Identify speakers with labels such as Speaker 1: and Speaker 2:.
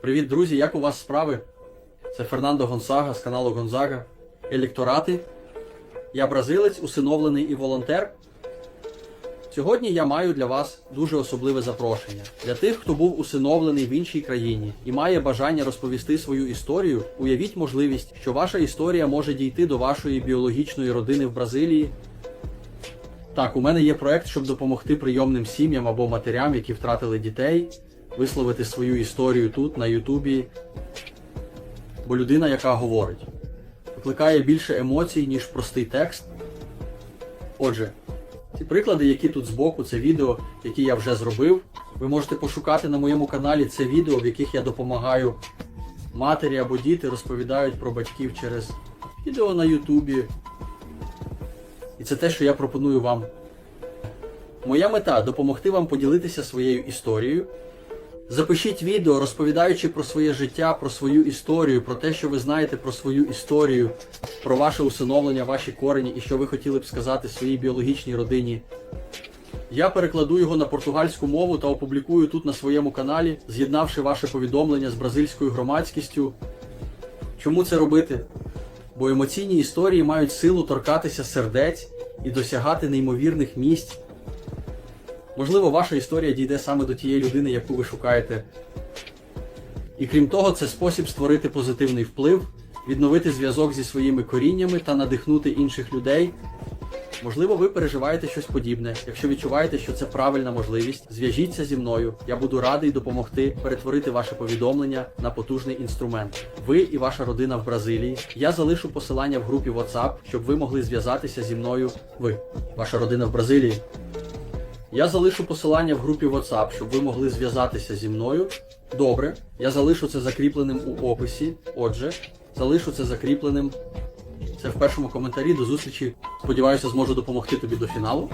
Speaker 1: Привіт, друзі! Як у вас справи? Це Фернандо Гонсага з каналу Гонзага. Електорати. Я бразилець, усиновлений і волонтер. Сьогодні я маю для вас дуже особливе запрошення. Для тих, хто був усиновлений в іншій країні і має бажання розповісти свою історію, уявіть можливість, що ваша історія може дійти до вашої біологічної родини в Бразилії. Так, у мене є проект, щоб допомогти прийомним сім'ям або матерям, які втратили дітей, висловити свою історію тут, на Ютубі. Бо людина, яка говорить, викликає більше емоцій, ніж простий текст. Отже, ці приклади, які тут збоку, це відео, які я вже зробив. Ви можете пошукати на моєму каналі це відео, в яких я допомагаю матері або діти розповідають про батьків через відео на Ютубі. І це те, що я пропоную вам. Моя мета допомогти вам поділитися своєю історією. Запишіть відео, розповідаючи про своє життя, про свою історію, про те, що ви знаєте про свою історію, про ваше усиновлення, ваші корені і що ви хотіли б сказати своїй біологічній родині. Я перекладу його на португальську мову та опублікую тут на своєму каналі, з'єднавши ваше повідомлення з бразильською громадськістю. Чому це робити? Бо емоційні історії мають силу торкатися сердець і досягати неймовірних місць. Можливо, ваша історія дійде саме до тієї людини, яку ви шукаєте. І крім того, це спосіб створити позитивний вплив, відновити зв'язок зі своїми коріннями та надихнути інших людей. Можливо, ви переживаєте щось подібне. Якщо відчуваєте, що це правильна можливість, зв'яжіться зі мною. Я буду радий допомогти перетворити ваше повідомлення на потужний інструмент. Ви і ваша родина в Бразилії. Я залишу посилання в групі WhatsApp, щоб ви могли зв'язатися зі мною. Ви, ваша родина в Бразилії. Я залишу посилання в групі WhatsApp, щоб ви могли зв'язатися зі мною. Добре, я залишу це закріпленим у описі. Отже, залишу це закріпленим. Це в першому коментарі. До зустрічі. Сподіваюся, зможу допомогти тобі до фіналу.